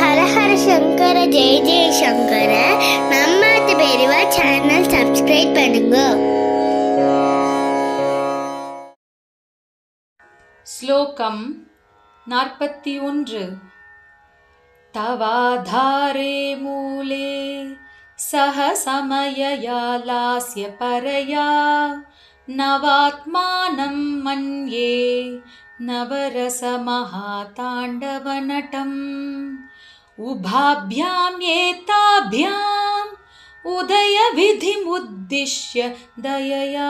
ஹரஹர சங்கர ஜெய ஜெய சங்கர. நம்மாத்து பெரியவா channel subscribe பண்ணுங்க. ஸ்லோகம் நாற்பத்தி ஒன்று. தவாதாரே மூலே सहसमययालास्य परया नवात्मानं मन्ये नवरसमहाताण्डवनटम् उभाभ्यां एताभ्याम् उदयविधिमुद्दिश्य दयया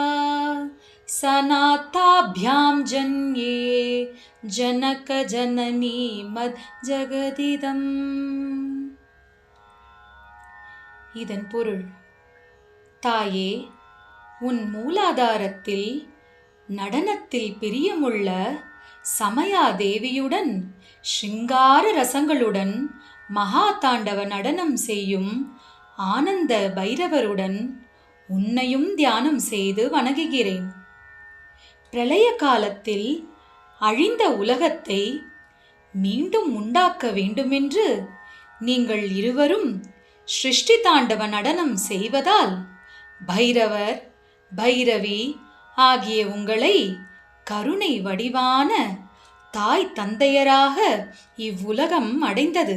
सनाताभ्यां जन्ये जनकजननी மத்ஜகதிதம் இதன் பொருள் தாயே உன் மூலாதாரத்தில் நடனத்தில் பிரியமுள்ள சமயாதேவியுடன் ஸ்ருங்கார ரசங்களுடன் மகா தாண்டவ நடனம் செய்யும் ஆனந்த பைரவருடன் உன்னையும் தியானம் செய்து வணங்குகிறேன். பிரளய காலத்தில் அழிந்த உலகத்தை மீண்டும் உண்டாக்க வேண்டுமென்று நீங்கள் இருவரும் சிருஷ்டி தாண்டவ நடனம் செய்வதால் பைரவர் பைரவி ஆகிய உங்களை கருணை வடிவான தாய் தந்தையராக இவ்வுலகம் அடைந்தது.